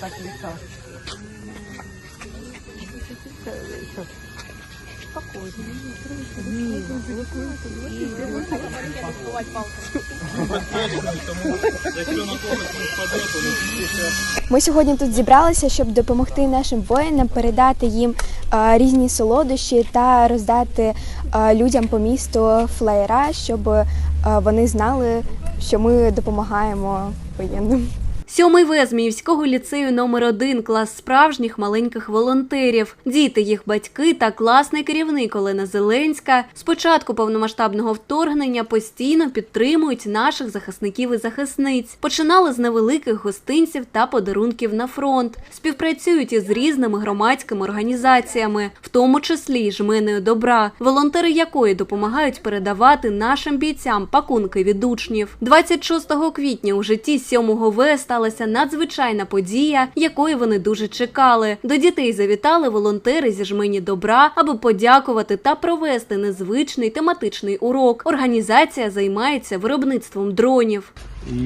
так лицо. Ми сьогодні тут зібралися, щоб допомогти нашим воїнам передати їм різні солодощі та роздати людям по місту флеєра, щоб вони знали, що ми допомагаємо воєнним. Сьомий В Зміївського ліцею номер 1 клас справжніх маленьких волонтерів. Діти, їх батьки та класний керівник Олена Зеленська з початку повномасштабного вторгнення постійно підтримують наших захисників і захисниць. Починали з невеликих гостинців та подарунків на фронт. Співпрацюють із різними громадськими організаціями, в тому числі й жменою добра, волонтери якої допомагають передавати нашим бійцям пакунки від учнів. 26 квітня у житті 7 В сталася надзвичайна подія, якої вони дуже чекали. До дітей завітали волонтери зі жмені добра, аби подякувати та провести незвичний тематичний урок. Організація займається виробництвом дронів. І,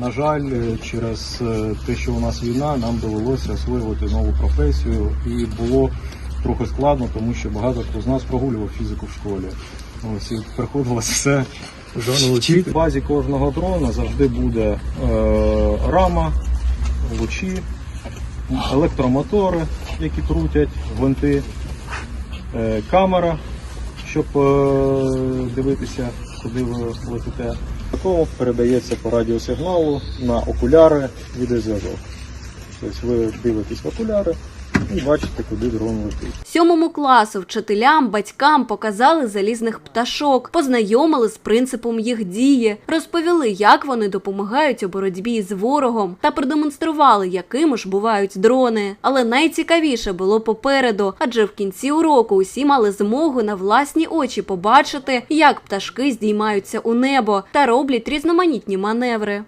на жаль, через е, те, що у нас війна, нам довелося освоювати нову професію, і було трохи складно, тому що багато хто з нас прогулював фізику в школі. Ось і приходилося все. В базі кожного дрона завжди буде е, рама, лучі, електромотори, які крутять, гвинти, е, камера, щоб е, дивитися, куди ви летите. Такого передається по радіосигналу на окуляри відеозв'язок. Тобто ви дивитесь в окуляри і бачите, куди дрон летить. Сьомому класу вчителям, батькам показали залізних пташок, познайомили з принципом їх дії, розповіли, як вони допомагають у боротьбі з ворогом, та продемонстрували, якими ж бувають дрони. Але найцікавіше було попереду, адже в кінці уроку усі мали змогу на власні очі побачити, як пташки здіймаються у небо та роблять різноманітні маневри.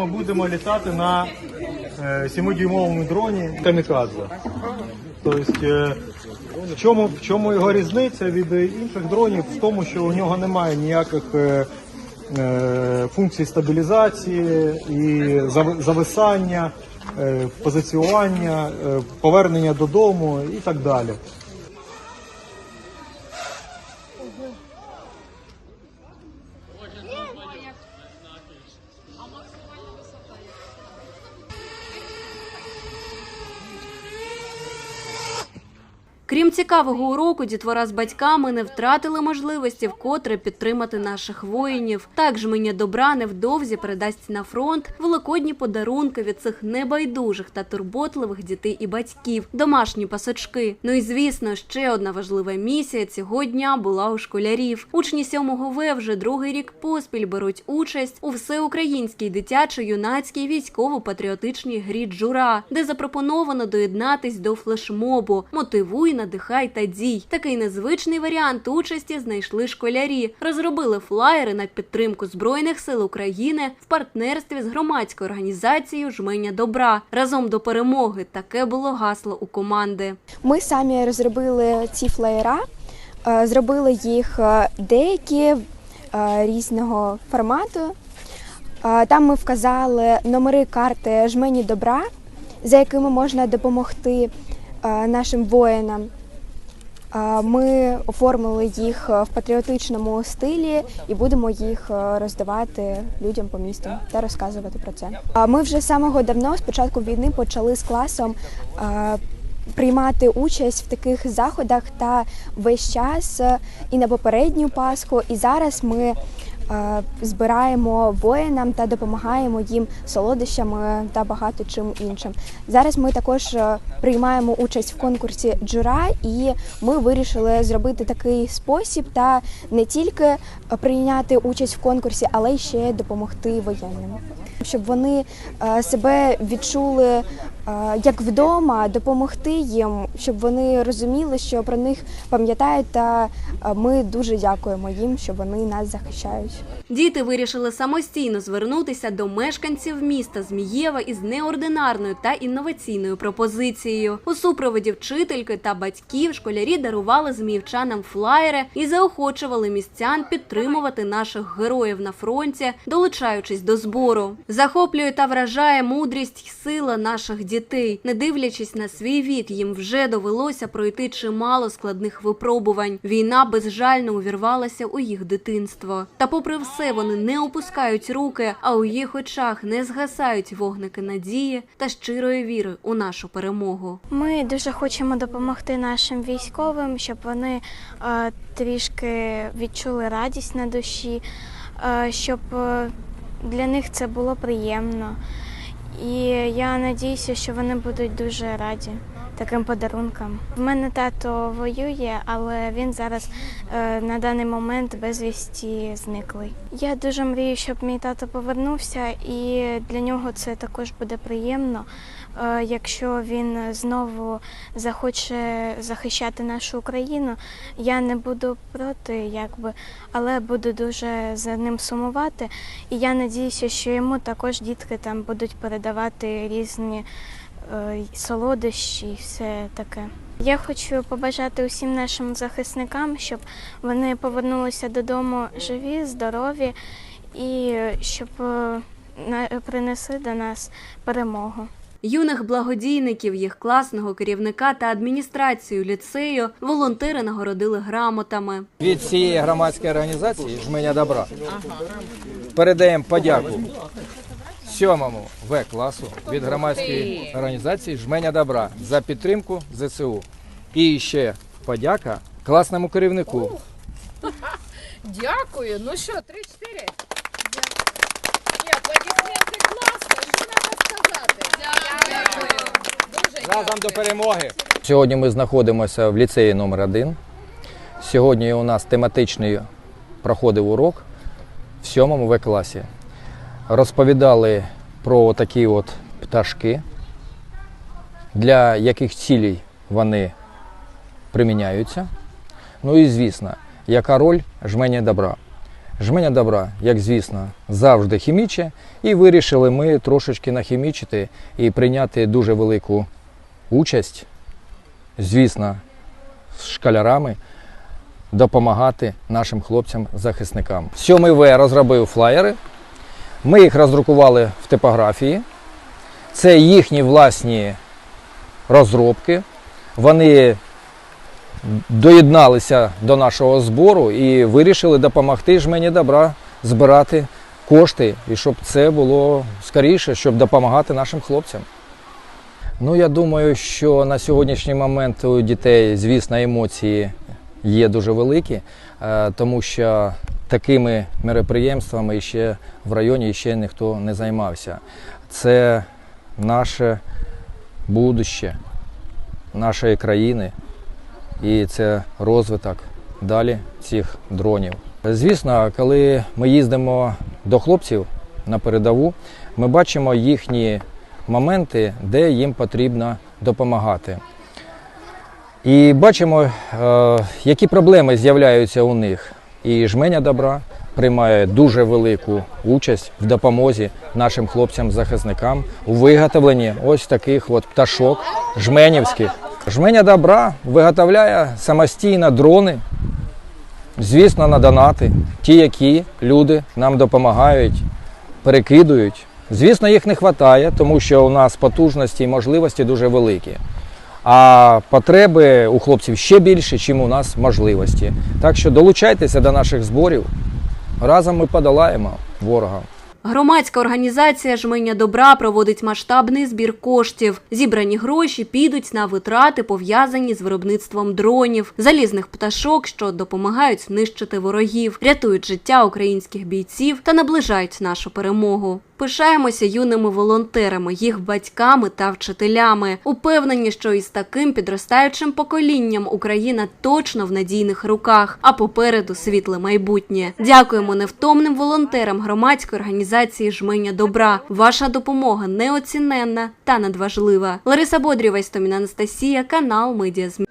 Ми будемо літати на е, 7-дюймовому дроні Камікадзе. Тобто, е, в чому, в чому його різниця від інших дронів? В тому, що у нього немає ніяких е, е, функцій стабілізації і зависання, е, позиціювання, е, повернення додому і так далі. Крім цікавого уроку, дітвора з батьками не втратили можливості вкотре підтримати наших воїнів. Так жменя добра невдовзі передасть на фронт великодні подарунки від цих небайдужих та турботливих дітей і батьків, домашні пасочки. Ну і звісно, ще одна важлива місія цього дня була у школярів. Учні 7 В вже другий рік поспіль беруть участь у всеукраїнській дитячо-юнацькій військово-патріотичній грі Джура, де запропоновано доєднатись до флешмобу Мотивуй, надихай та дій. Такий незвичний варіант участі знайшли школярі. Розробили флаєри на підтримку Збройних сил України в партнерстві з громадською організацією Жменя добра. Разом до перемоги таке було гасло у команди. Ми самі розробили ці флеєра, е, зробили їх е, деякі е, різного формату. Там ми вказали номери карти жмені добра, за якими можна допомогти нашим воїнам. Е, Ми оформили їх в патріотичному стилі і будемо їх е, роздавати людям по місту та розказувати про це. Ми вже з самого давно, з початку війни, почали з класом е, приймати участь в таких заходах та весь час е, і на попередню Пасху, і зараз ми е, збираємо воїнам та допомагаємо їм солодощами та багато чим іншим. Зараз ми також е, приймаємо участь в конкурсі джура, і ми вирішили зробити такий спосіб та не тільки е, прийняти участь в конкурсі, але й ще допомогти воєнним, щоб вони е, себе відчули. Е, як вдома, допомогти їм, щоб вони розуміли, що про них пам'ятають, та е, ми дуже дякуємо їм, що вони нас захищають. Діти вирішили самостійно звернутися до мешканців міста Змієва із неординарною та інноваційною пропозицією. У супроводі вчительки та батьків школярі дарували зміївчанам флаєри і заохочували містян підтримувати наших героїв на фронті, долучаючись до збору. Захоплює та вражає мудрість й сила наших дітей. Не дивлячись на свій вік, їм вже довелося пройти чимало складних випробувань. Війна безжально увірвалася у їх дитинство. Та, попри все, вони не опускають руки, а у їх очах не згасають вогники надії та щирої віри у нашу перемогу. Ми дуже хочемо допомогти нашим військовим, щоб вони е, трішки відчули радість на душі, е, щоб е, для них це було приємно. І я надіюся, що вони будуть дуже раді таким подарункам. В мене тато воює, але він зараз е, на даний момент безвісті зниклий. Я дуже мрію, щоб мій тато повернувся, і для нього це також буде приємно, якщо він знову захоче захищати нашу Україну. Я не буду проти, якби, але буду дуже за ним сумувати. І я надіюся, що йому також дітки там будуть передавати різні е, солодощі і все таке. Я хочу побажати усім нашим захисникам, щоб вони повернулися додому живі, здорові і щоб е, принесли до нас перемогу юних благодійників, їх класного керівника та адміністрацію ліцею волонтери нагородили грамотами. Від цієї громадської організації жменя добра передаємо подяку сьомому В класу від громадської організації Жменя добра за підтримку ЗСУ. І ще подяка класному керівнику. Дякую. Ну що, 3-4. Разом до перемоги. Сьогодні ми знаходимося в ліцеї номер 1 Сьогодні у нас тематичний проходив урок в сьомому В класі. Розповідали про такі от пташки, для яких цілей вони приміняються. Ну і звісно, яка роль жменя добра. Жменя добра, як звісно, завжди хіміче, і вирішили ми трошечки нахімічити і прийняти дуже велику участь, звісно, з школярами допомагати нашим хлопцям-захисникам. 7 В розробив флаєри. Ми їх роздрукували в типографії. Це їхні власні розробки. Вони доєдналися до нашого збору і вирішили допомогти жмені добра збирати кошти, і щоб це було скоріше, щоб допомагати нашим хлопцям. Ну, я думаю, що на сьогоднішній момент у дітей, звісно, емоції є дуже великі, е, тому що такими мероприємствами ще в районі ще ніхто не займався. Це наше будуще нашої країни і це розвиток далі цих дронів. Звісно, коли ми їздимо до хлопців на передову, ми бачимо їхні моменти, де їм потрібно допомагати. І бачимо, е, які проблеми з'являються у них. І жменя добра приймає дуже велику участь в допомозі нашим хлопцям-захисникам у виготовленні ось таких от пташок жменівських. Жменя добра виготовляє самостійно дрони, звісно, на донати, ті, які люди нам допомагають, перекидують. Звісно, їх не вистачає, тому що у нас потужності і можливості дуже великі. А потреби у хлопців ще більше, ніж у нас можливості. Так що долучайтеся до наших зборів. Разом ми подолаємо ворога. Громадська організація Жменя добра проводить масштабний збір коштів. Зібрані гроші підуть на витрати, пов'язані з виробництвом дронів, залізних пташок, що допомагають нищити ворогів, рятують життя українських бійців та наближають нашу перемогу. Пишаємося юними волонтерами, їх батьками та вчителями. Упевнені, що із таким підростаючим поколінням Україна точно в надійних руках, а попереду світле майбутнє. Дякуємо невтомним волонтерам громадської організації Жменя добра. Ваша допомога неоціненна та надважлива. Лариса Бодрєва, Істоміна Анастасія, канал Медіа ЗМІ.